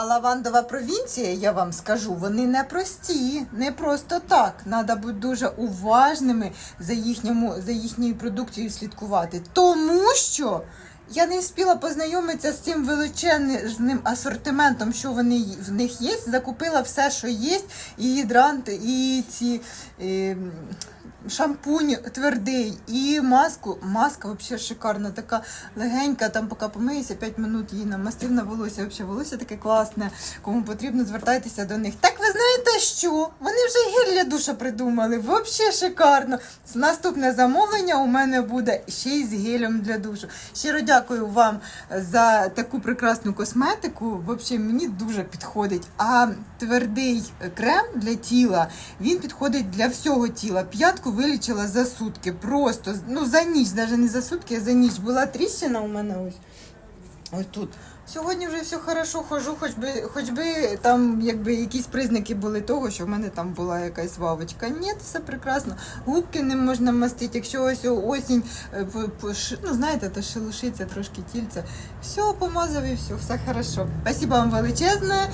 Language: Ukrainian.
А лавандова провінція, я вам скажу, вони не прості, не просто так. Треба бути дуже уважними за, їхньому, за їхньою продукцією слідкувати. Тому що я не встигла познайомитися з цим величезним асортиментом, що вони, в них є. Закупила все, що є, і гідранти, і ці. е, Шампунь твердий і маску. Маска взагалі шикарна, така легенька, там поки помиюся, 5 минут її намастив на волосся. Взагалі волосся таке класне. Кому потрібно, звертайтеся до них. Так ви знаєте що? Вони вже гель для душа придумали. Взагалі шикарно. Наступне замовлення у мене буде ще й з гелем для душу. Щиро дякую вам за таку прекрасну косметику. Взагалі мені дуже підходить. А твердий крем для тіла він підходить для всього тіла. П'ятку вилічила за сутки. Просто ну за ніч, навіть не за сутки, а за ніч. Була тріщина у мене ось. Ось тут. Сьогодні вже все хорошо, хожу, хоч би, хоч би там якби якісь признаки були того, що в мене там була якась вавочка. Ні, все прекрасно. Губки не можна мастити. Якщо ось осінь, е, ну знаєте, то шелушиться трошки тільце. Все, помазав і все, все хорошо. Спасибо вам величезне.